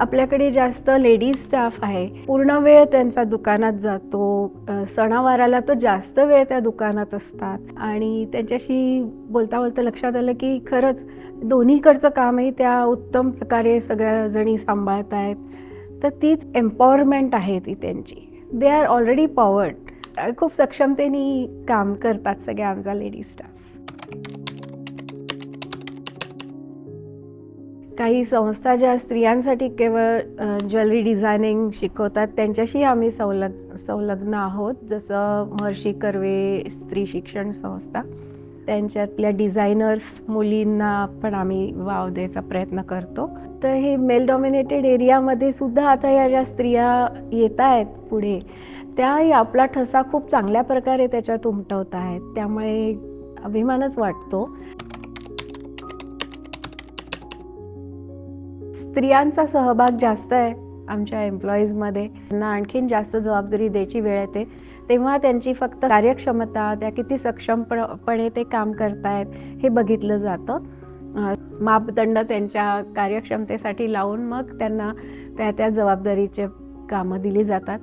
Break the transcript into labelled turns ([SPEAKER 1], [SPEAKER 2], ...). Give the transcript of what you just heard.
[SPEAKER 1] आपल्याकडे जास्त ladies staff आहे. पूर्ण वेळ त्यांचा दुकानात जातो. सणावाराला तर जास्त वेळ त्या दुकानात असतात. आणि त्यांच्याशी बोलता बोलता लक्षात आलं की खरंच दोन्हीकडचं कामही त्या उत्तम प्रकारे सगळ्या जणी सांभाळत आहेत. तर तीच एम्पॉवरमेंट आहे ती त्यांची. दे आर ऑलरेडी पॉवर्ड खूप सक्षमतेने काम करतात सगळ्या आमचा लेडीज स्टाफ काही संस्था ज्या स्त्रियांसाठी केवळ ज्वेलरी डिझायनिंग शिकवतात त्यांच्याशी आम्ही संलग संलग्न आहोत. जसं महर्षी कर्वे स्त्री शिक्षण संस्था त्यांच्यातल्या डिझायनर्स मुलींना पण आम्ही वाव द्यायचा प्रयत्न करतो. तर हे मेल डॉमिनेटेड एरियामध्ये सुद्धा आता या ज्या स्त्रिया येत आहेत पुढे त्याही आपला ठसा खूप चांगल्या प्रकारे त्याच्यात उमटवत आहेत. त्यामुळे अभिमानच वाटतो. स्त्रियांचा सहभाग जास्त आहे आमच्या एम्प्लॉईजमध्ये. त्यांना आणखीन जास्त जबाबदारी द्यायची वेळ येते. तेव्हा त्यांची फक्त कार्यक्षमता त्या किती सक्षमपणे ते काम करतायत हे बघितलं जातं. मापदंड त्यांच्या कार्यक्षमतेसाठी लावून मग त्यांना त्या त्या जबाबदारीचे कामं दिली जातात.